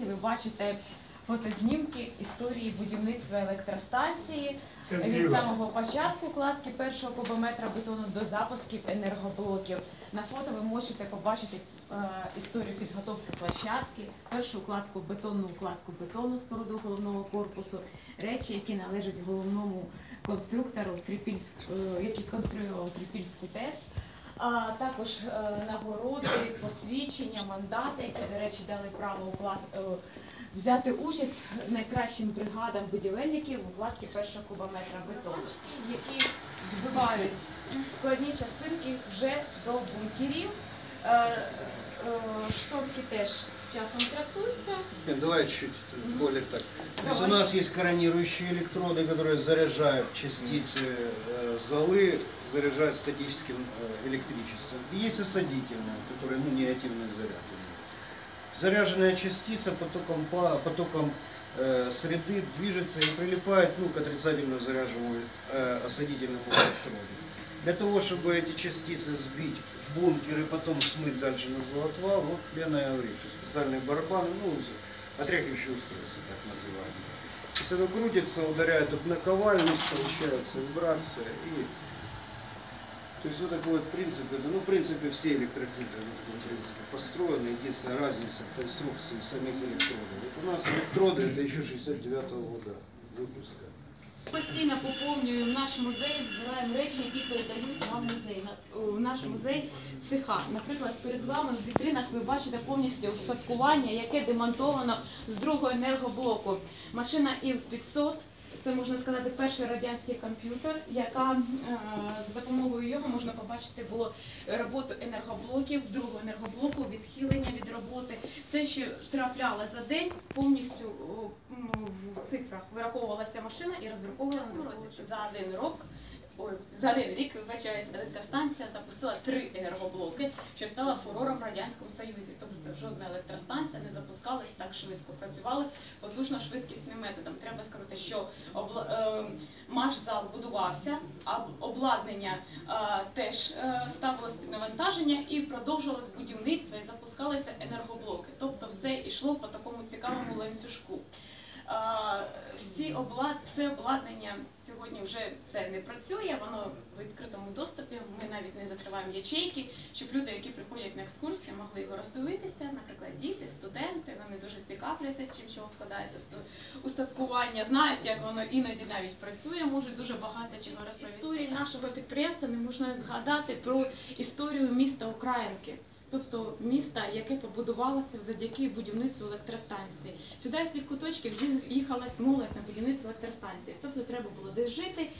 Ви бачите фотознімки історії будівництва електростанції Це від зліва. самого початку кладки першого кубометра бетону до запусків енергоблоків. На фото ви можете побачити е, історію підготовки площадки, першу укладку бетонну укладку бетону споруду головного корпусу, речі, які належать головному конструктору, Трипільськ, е, який конструював Трипільську ТЕС. А також е, нагороди, посвідчення, мандати, які, до речі, дали право уклад, е, взяти участь найкращим бригадам будівельників в укладці першого кубометра бетону, які збивають складні частинки вже до бункерів. Е, е, Шторки теж з часом трясуться. Нет, давай чуть-чуть Мгм. более так. То есть у Давай. нас есть коронирующие электроды, которые заряжают частицы э, золы, Заряжают статическим э, электричеством. И есть осадительные, которые ну, негативный заряд. Заряженная частица потоком, потоком э, среды движется и прилипает ну, к отрицательно заряженному э, осадительному электроду. Для того, чтобы эти частицы сбить в бункер и потом смыть дальше на золотвал, вот Лена и говорит, что специальный барабан, ну, отряхивающее устройство, так называемое. То есть оно крутится, ударяет об наковальню, получается вибрация и... То есть вот такой вот принцип, это, ну, в принципе, все электрофильтры на таком принципе построены, единственная разница в конструкции самих электродов. Вот у нас электроды, это еще 69 года выпуска. Постійно поповнюємо наш музей, збираємо речі, які передають нам музей. На- У наш музей цеха. Наприклад, перед вами в вітринах ви бачите повністю устаткування, яке демонтовано з другого енергоблоку. Машина ІЛ-500 це можна сказати перший радянський комп'ютер, яка е, за допомогою його можна побачити було роботу енергоблоків, другого енергоблоку, відхилення від роботи. Все, що трапляло за день, повністю в цифрах вираховувалася машина і роздруковувала. За один рок. За один рік, вибачаюсь, електростанція запустила три енергоблоки, що стало фурором в радянському союзі. Тобто жодна електростанція не запускалась так швидко. Працювали потужно швидкісним методом. Треба сказати, що обла... е, машзал будувався, а обладнання е, теж е, ставилось під навантаження і продовжувалось будівництво і запускалися енергоблоки. Тобто все йшло по такому цікавому ланцюжку. Всі облад... все обладнання сьогодні вже це не працює, воно в відкритому доступі. Ми навіть не закриваємо ячейки, щоб люди, які приходять на екскурсії, могли його роздивитися. Наприклад, діти, студенти, вони дуже цікавляться, чим чого складається устаткування, знають, як воно іноді навіть працює, можуть дуже багато чого розповісти. Історії нашого підприємства не можна згадати про історію міста Українки. Тобто міста, яке побудувалося завдяки будівництву електростанції. Сюди з цих куточків з'їхалась молодь на будівництво електростанції. Тобто треба було десь жити,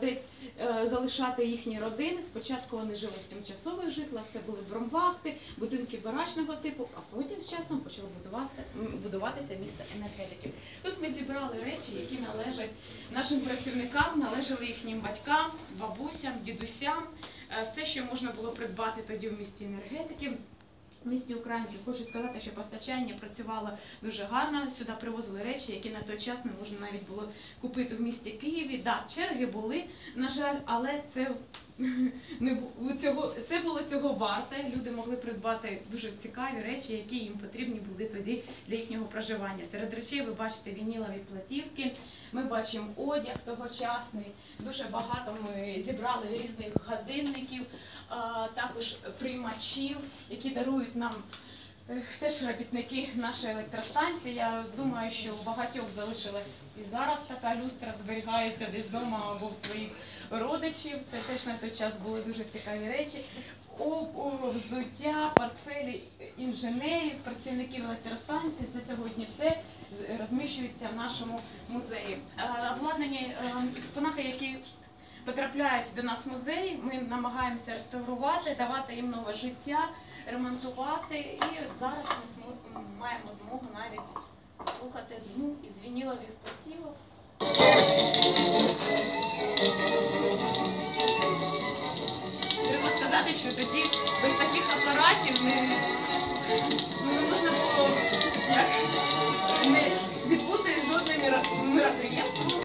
десь е, залишати їхні родини. Спочатку вони жили в тимчасових житлах, це були бромвахти, будинки барачного типу, а потім з часом почало будуватися, будуватися місто енергетиків. Тут ми зібрали речі, які належать нашим працівникам, належали їхнім батькам, бабусям, дідусям. Е, Все, що можна було придбати тоді в місті енергетиків. В місті Українки хочу сказати, що постачання працювало дуже гарно. Сюди привозили речі, які на той час не можна навіть було купити в місті Києві. Да, черги були, на жаль, але це не цього це було цього варте. Люди могли придбати дуже цікаві речі, які їм потрібні були тоді для їхнього проживання. Серед речей ви бачите вінілові платівки. Ми бачимо одяг тогочасний. Дуже багато ми зібрали різних годинників, також приймачів, які дарують нам. Теж робітники нашої електростанції. Я думаю, що у багатьох залишилась і зараз така люстра зберігається десь вдома або в своїх родичів. Це теж на той час були дуже цікаві речі. Обув, взуття, портфелі інженерів, працівників електростанції. Це сьогодні все розміщується в нашому музеї. Е, Обладнані е, експонати, які потрапляють до нас в музей, ми намагаємося реставрувати, давати їм нове життя, ремонтувати. І от зараз ми маємо змогу навіть послухати одну із вінілових платівок. Треба сказати, що тоді без таких апаратів не, ну, не можна було як, не відбути жодним мероприємством.